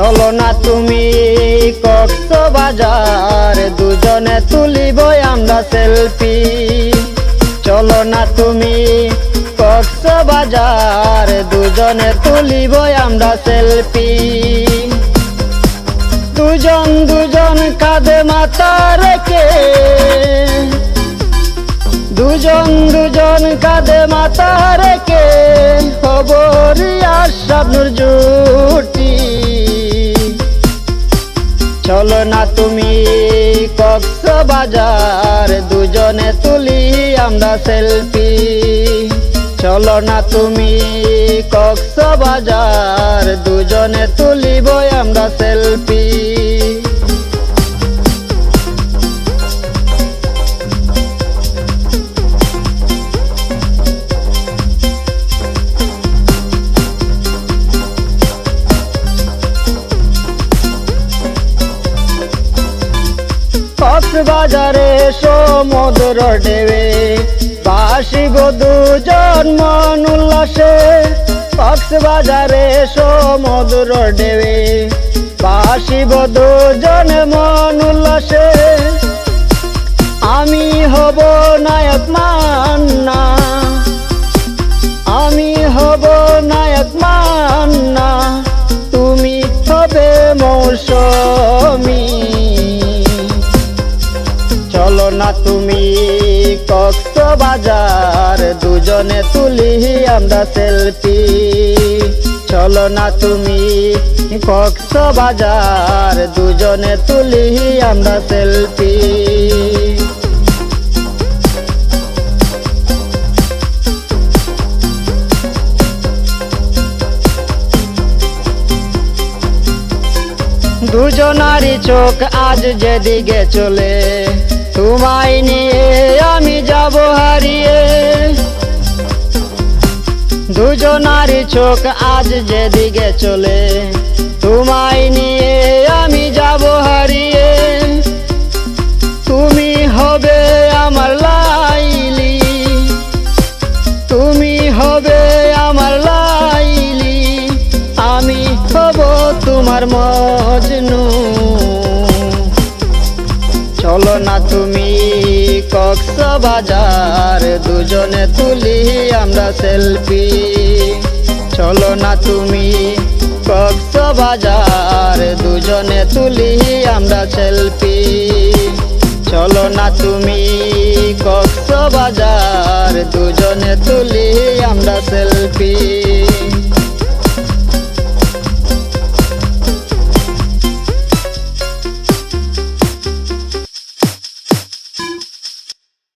চলো না তুমি। কক্স বাজার দুজনে তুলিব আমরা সেলফি। চলো না তুমি। কক্স বাজার দুজনে তুলিব আমরা সেলফি। দুজন দুজন কাঁধে মাথা রেখে। দুজন দুজন কাঁধে মাথা রেখে। চলো না তুমি কক্স বাজার দুজনে তুলি আমরা সেলফি চলো না তুমি কক্স বাজার দুজনে তুলিব কক্সবাজারে সমুদ্র ঢেবে বাসিব দুজন মন উল্লাসে। কক্সবাজারে সমুদ্র ঢেবে বাসিব দুজন মন উল্লাসে। আমি হব নায়ক মান্না না তুমি কক্স বাজার দুজনে তুলি আমরা সেলফি চলো না তুমি কক্স বাজার দুজনে তুলি আমরা সেলফি দুজনারই চোখ আজ যেদিকে চলে। তোমায় নিয়ে আমি যাব হারিয়ে। দুজনারই চোখ আজ যেদিকে চলে, তোমায় নিয়ে আমি যাব হারিয়ে। তুমি হবে আমার লাইলি, তুমি হবে আমার লাইলি। আমি হব তোমার মজনু। কক্স বাজার, দুজনে তুলি আমরা সেলফি। চলো না তুমি বাজার দুজনে তুলি আমরা সেলফি। চলো না তুমি বাজার দুজনে তুলি আমরা সেলফি।